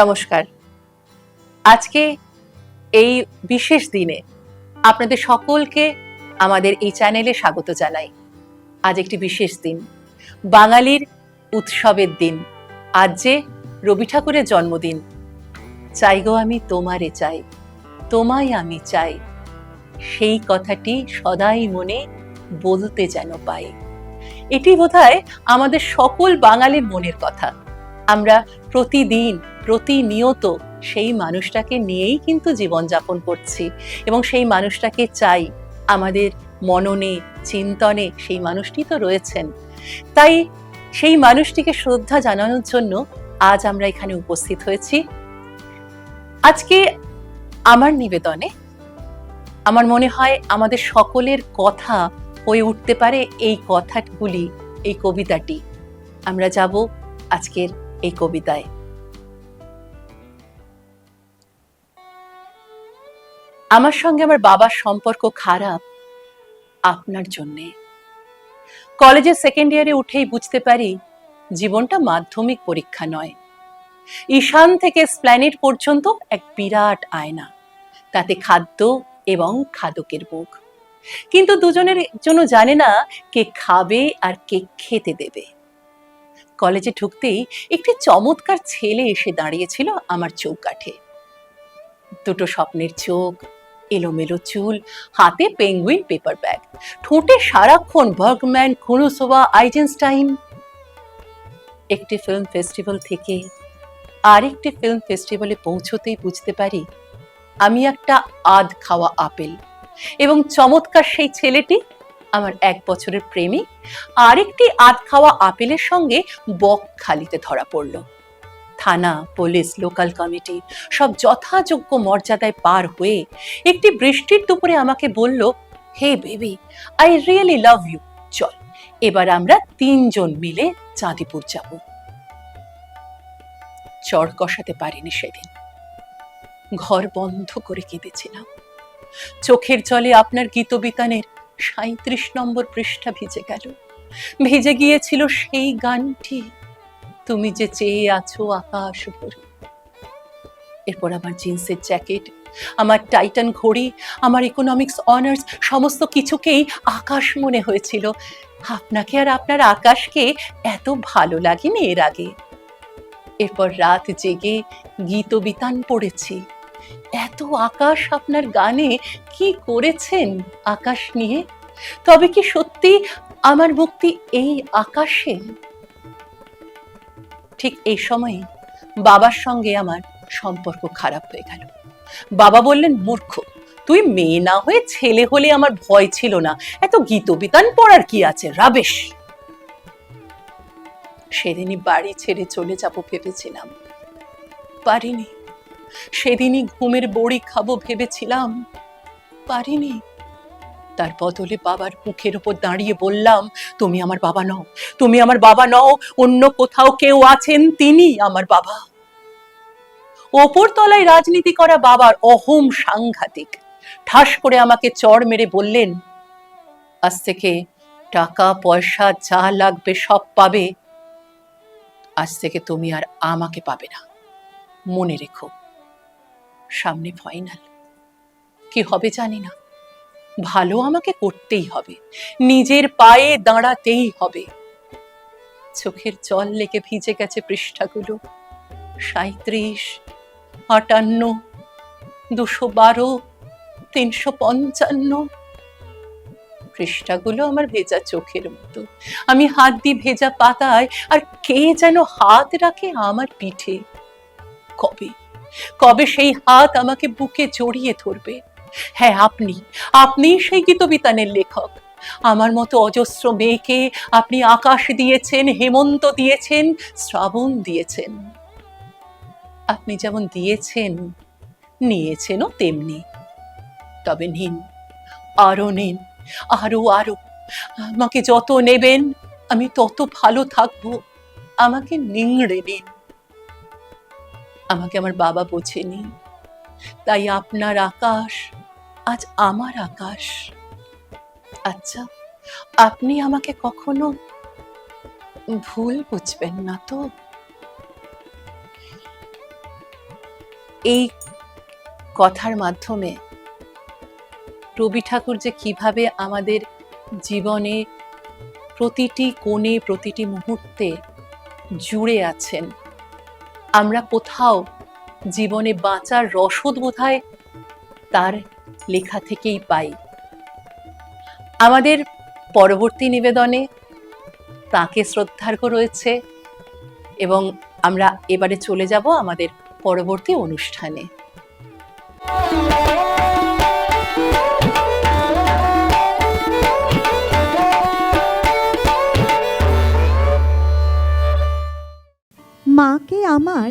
নমস্কার। আজকে এই বিশেষ দিনে আপনাদের সকলকে আমাদের এই চ্যানেলে স্বাগত জানাই। আজ একটি বিশেষ দিন, বাঙালির উৎসবের দিন। আজ যে রবি ঠাকুরের জন্মদিন। চাই গো আমি তোমারে চাই, তোমায় আমি চাই। সেই কথাটি সদাই মনে বলতে যেন পাই। এটি বোধহয় আমাদের সকল বাঙালির মনের কথা। আমরা প্রতিদিন প্রতিনিয়ত সেই মানুষটাকে নিয়েই কিন্তু জীবনযাপন করছি এবং সেই মানুষটাকে চাই আমাদের মননে, চিন্তনে সেই মানুষটি তো রয়েছেন। তাই সেই মানুষটিকে শ্রদ্ধা জানানোর জন্য আজ আমরা এখানে উপস্থিত হয়েছি। আজকে আমার নিবেদনে আমার মনে হয় আমাদের সকলের কথা হয়ে উঠতে পারে এই কথাগুলি, এই কবিতাটি। আমরা যাব আজকের এই কবিতায়। আমার সঙ্গে আমার বাবার সম্পর্ক খারাপ আপনার জন্যে। কলেজের সেকেন্ড ইয়ারে উঠেই বুঝতে পারি জীবনটা মাধ্যমিক পরীক্ষা নয়। ঈশান থেকে স্প্ল্যানেট পর্যন্ত এক বিরাট আয়না। তাতে খাদ্য এবং খাদকের বুক কিন্তু দুজনের জন্য জানে না কে খাবে আর কে খেতে দেবে। কলেজে ঢুকতেই একটি চমৎকার ছেলে এসে দাঁড়িয়েছিল আমার চৌকাঠে। দুটো স্বপ্নের চোখ এলোমেলো চুল, হাতে পেঙ্গুইন পেপার ব্যাগ ঠোঁটে সারাক্ষণ বার্গম্যান খুনুসোভা আইজেনস্টাইন। একটি ফিল্ম ফেস্টিভ্যাল থেকে আরেকটি ফিল্ম ফেস্টিভ্যালে পৌঁছতেই বুঝতে পারি, আমি একটা আধ খাওয়া আপেল এবং চমৎকার সেই ছেলেটি আমার এক বছরের প্রেমিক, আরেকটি আধ খাওয়া আপেলের সঙ্গে বক খালিতে ধরা পড়ল। থানা, পুলিশ, লোকাল কমিটি সব যথাযোগ্য মর্যাদায় পার হয়ে একটি বৃষ্টির দুপুরে আমাকে বলল, hey baby I really love you চল, এবার আমরা তিনজন মিলে চাঁদিপুর যাব। চড় কষাতে পারিনি সেদিন। ঘর বন্ধ করে কেঁদেছিলাম। চোখের জলে আপনার গীতবিতানের সাঁত্রিশ নম্বর পৃষ্ঠা ভিজে গেল। ভিজে গিয়েছিল সেই গানটি। তুমি যে চেয়ে আছো আকাশ ভরে এরপর আমার জিন্সের জ্যাকেট, আমার টাইটান ঘড়ি, আমার ইকোনমিক্স অনার্স সমস্ত কিছুকেই আকাশ মনে হয়েছিল। আপনাকে আর আপনার আকাশকে এত ভালো লাগেনি এর আগে। এরপর রাত জেগে গীত বিতান পড়েছি। এত আকাশ আপনার গানে কি করেছেন আকাশ নিয়ে? তবে কি সত্যি আমার মুক্তি এই আকাশে? ঠিক এই সময়ে বাবার সঙ্গে আমার সম্পর্ক খারাপ হয়ে গেল। বাবা বললেন, মূর্খ, তুই মেয়ে না হয়ে ছেলে হলে আমার ভয় ছিল না। এত গীতবিতান পড়ার কি আছে? রাবেশ! সেদিনই বাড়ি ছেড়ে চলে যাব ভেবেছিলাম। পারিনি। সেদিনই ঘুমের বড়ি খাব ভেবেছিলাম। পারিনি। তার বদলে বাবার মুখের উপর দাঁড়িয়ে বললাম, তুমি আমার বাবা নও, তুমি আমার বাবা নও, অন্য কোথাও কেউ আছেন তিনি আমার বাবা। ওপর তলায় রাজনীতি করা বাবার অহম সাংঘাতিক। ঠাস করে আমাকে চড় মেরে বললেন, আজ থেকে টাকা, পয়সা, যা লাগবে সব পাবে। আজ থেকে তুমি আর আমাকে পাবে না। মনে রেখো, সামনে ফাইনাল কি হবে জানি না। ভালো আমাকে করতেই হবে। নিজের পায়ে দাঁড়াতেই হবে। চোখের জল লেগে ভিজে গেছে পৃষ্ঠাগুলো। সাঁত্রিশ আটান্ন, দুশো বারো, তিনশো পঞ্চান্ন। পৃষ্ঠাগুলো আমার ভেজা চোখের মতো। আমি হাত দিয়ে ভেজা পাতায় আর কে যেন হাত রাখে আমার পিঠে। কবে? কবে সেই হাত আমাকে বুকে জড়িয়ে ধরবে? হ্যাঁ আপনি আপনি সেই গীতবিতানের লেখক। আমার মতো অজস্র মেয়েকে আপনি আকাশ দিয়েছেন, হেমন্ত দিয়েছেন, শ্রাবণ দিয়েছেন। আপনি যেমন দিয়েছেন, নিয়েছেনও তেমনি। তবে নিন, আরও নিন, আরও আরও। আমাকে যত নেবেন, আমি তত ভালো থাকব। আমাকে নিংড়ে নিন। আমাকে আমার বাবা বোঝেনি। তাই আপনার আকাশ আজ আমার আকাশ। আচ্ছা আপনি আমাকে কখনো ভুল বুঝবেন না তো? এই কথার মাধ্যমে রবি ঠাকুর যে কীভাবে আমাদের জীবনে প্রতিটি কোণে, প্রতিটি মুহূর্তে জুড়ে আছেন, আমরা কোথাও জীবনে বাঁচার রসদ বোধহয় তার লেখা থেকেই পাই। আমাদের পরবর্তী নিবেদনে তাকে শ্রদ্ধার্ঘ রয়েছে এবং আমরা এবারে চলে যাব আমাদের পরবর্তী অনুষ্ঠানে। মাকে আমার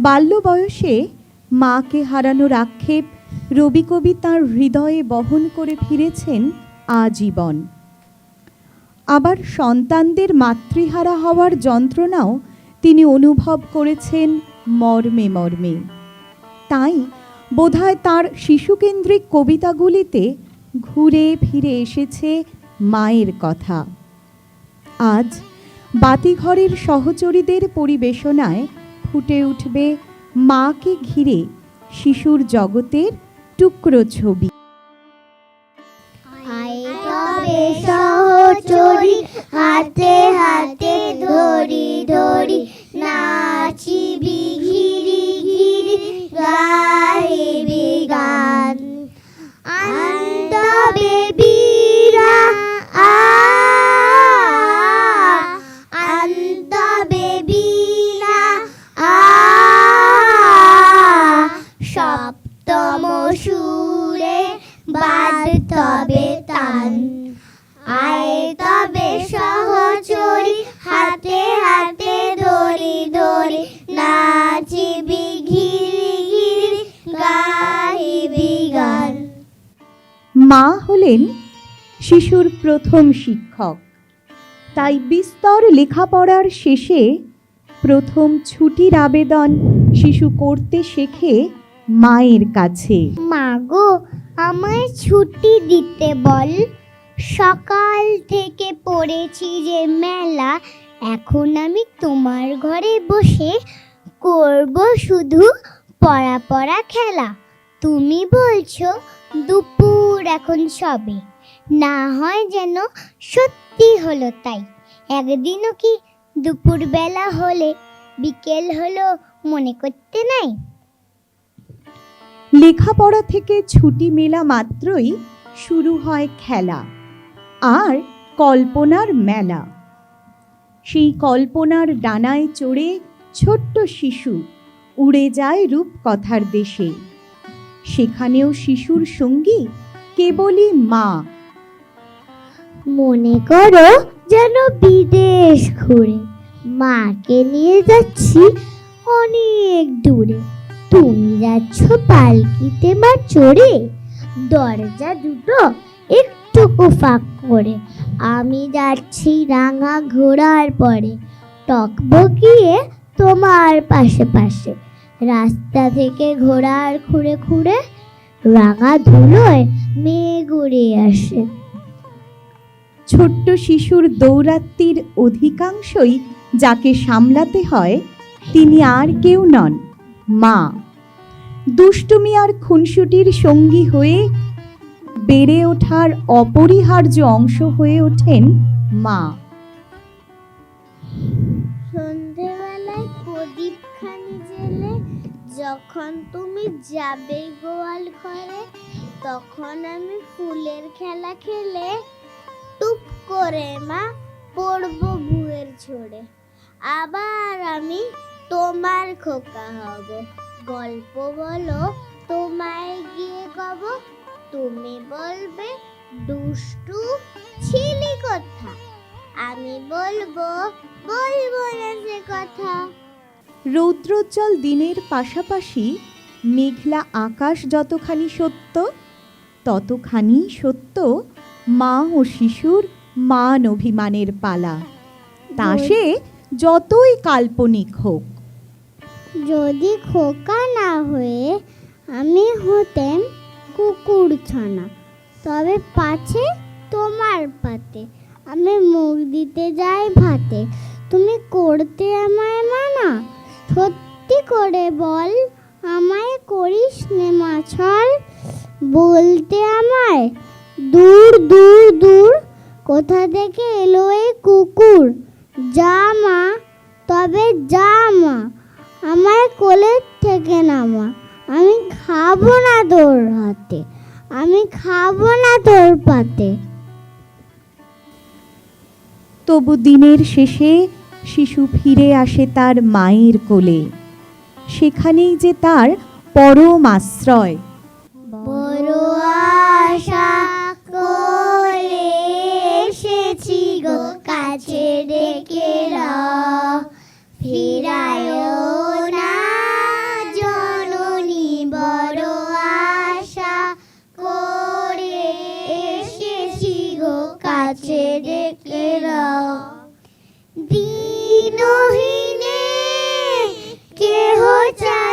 বাল্য বয়সে মাকে হারানোর আক্ষেপ রবি কবি তাঁর হৃদয়ে বহন করে ফিরেছেন আজীবন। আবার সন্তানদের মাতৃহারা হওয়ার যন্ত্রণাও তিনি অনুভব করেছেন মর্মে মর্মে। তাই বোধহয় তাঁর শিশুকেন্দ্রিক কবিতাগুলিতে ঘুরে ফিরে এসেছে মায়ের কথা। আজ বাতিঘরের সহচরীদের পরিবেশনায় ফুটে উঠবে মাকে ঘিরে শিশুর জগতের টুকরো ছবি। আয় হাতে হাতে ধরি ধরি নাচিবি ঘিরি ঘিরি গাইবি গান আন্দবে বীরা, আ হলেন শিশুর প্রথম শিক্ষক। তাই বিস্তর লেখাপড়ার শেষে প্রথম ছুটির আবেদন শিশু করতে শেখে মায়ের কাছে। মাগো আমায় ছুটি দিতে বল। সকাল থেকে পড়েছি যে মেলা, এখন আমি তোমার ঘরে বসে করব শুধু পড়া পড়া খেলা। তুমি বলছো দুপুর এখন সবে। না হয় যেন সত্যি হলো তাই। একদিনও কি দুপুর বেলা হলে বিকেল হলো মনে করতে নাই? লেখাপড়া থেকে ছুটি মেলা মাত্রই শুরু হয় খেলা আর কল্পনার মেলা। সেই কল্পনার ডানায় চড়ে ছোট্ট শিশু উড়ে যায় রূপকথার দেশে। সেখানেও শিশুর সঙ্গী কেবলই মা। মনে করো যেন বিদেশ ঘুরে মাকে নিয়ে যাচ্ছি অনেক দূরে। তুমি যাচ্ছ পালকিতে মা চড়ে, দরজা দুটো একটুকু ফাঁক করে। আমি যাচ্ছি রাঙা ঘোড়ার পরে টকবকিয়ে তোমার পাশে পাশে। রাস্তা থেকে ঘোড়ার খুঁড়ে খুঁড়ে রাঙা ধুলোয় মেঘ উড়ে আসে। ছোট্ট শিশুর দৌরাত্মির অধিকাংশই যাকে সামলাতে হয়, তিনি আর কেউ নন, মা। দুষ্টুমি আর খুনসুটির সঙ্গী হয়ে বেড়ে ওঠার অপরিহার্য অংশ হয়ে ওঠেন মা। যখন তুমি যাবে গোয়াল ঘরে, তখন আমি ফুলের খেলা খেলে টুপ করে মা পড়ব ভুয়ের ছোড়ে আবার আমি তোমার খোকা হব। গল্প বলো, তোমায় গিয়ে কব, তুমি বলবে, দুষ্টু ছিলি কথা? আমি বলব বলব না সে কথা। রৌদ্রোজ্জ্বল দিনের পাশাপাশি মেঘলা আকাশ যতখানি সত্য ততখানি সত্য মা ও শিশুর মান অভিমানের পালা। তা সে যতই কাল্পনিক হোক। যদি খোকা না হয়ে আমি হতেন কুকুর ছানা তবে পাছে তোমার পাতে। আমি মুখ দিতে যাই ভাতে তুমি করতে আমায় মানা? সত্যি করে বল, আমায় করিস নে মাছল। বলতে আমায়, দূর দূর দূর, কোথা থেকে এলো এই কুকুর? যা মা, তবে যা মা আমার কোলের থেকে নামা। আমি খাব না তোর হাতে, আমি খাব না তোর পাতে। তবু দিনের শেষে শিশু ফিরে আসে তার মায়ের কোলে। সেখানেই যে তার পরম আশ্রয়। বড় আশা করে এসেছি গো, কাছে ডেকে ফিরায় জননী, বড় আশা করে এসেছি গো, কাছে ডেকে দিনহীনে কেহ চাহে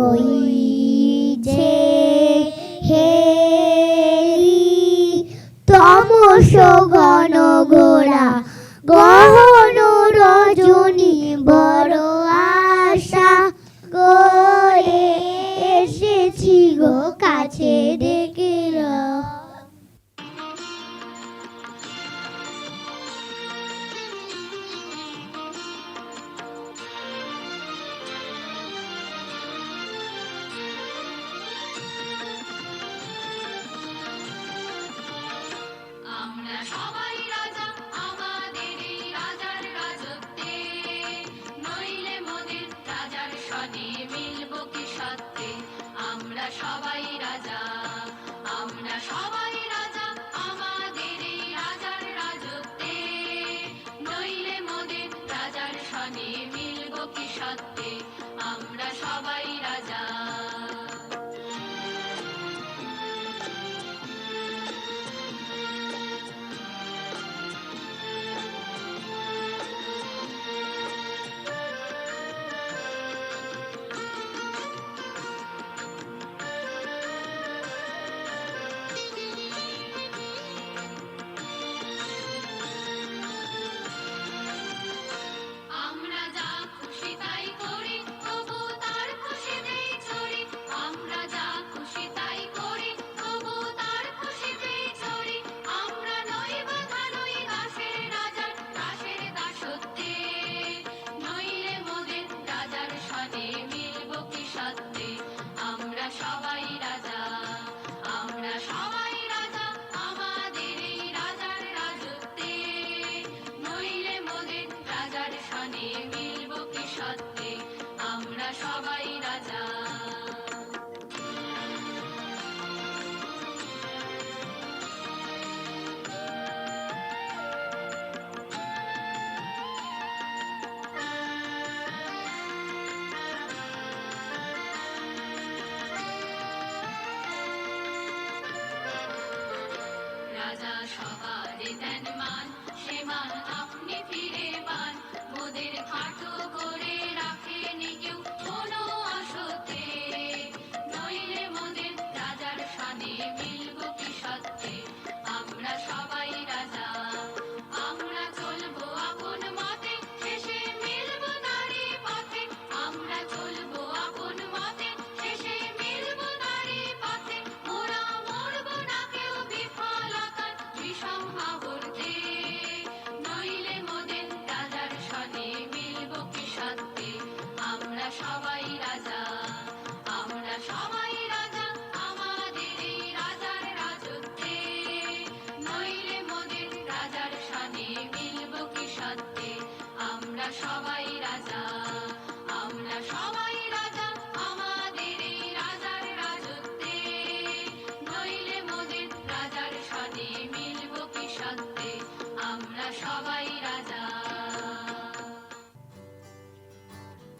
ওই হেলি তমস ঘন ঘোরা গহন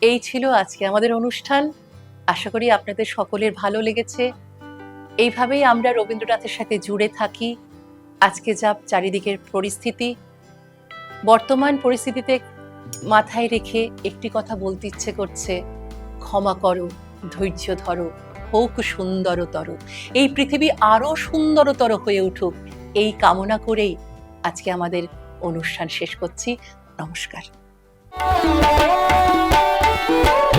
এই ছিল আজকে আমাদের অনুষ্ঠান। আশা করি আপনাদের সকলের ভালো লেগেছে। এইভাবেই আমরা রবীন্দ্রনাথের সাথে জুড়ে থাকি। আজকে যা চারিদিকের পরিস্থিতি, বর্তমান পরিস্থিতিতে মাথায় রেখে একটি কথা বলতে ইচ্ছে করছে, ক্ষমা করো, ধৈর্য ধরো, হোক সুন্দরতর। এই পৃথিবী আরও সুন্দরতর হয়ে উঠুক, এই কামনা করেই আজকে আমাদের অনুষ্ঠান শেষ করছি। নমস্কার। Bye.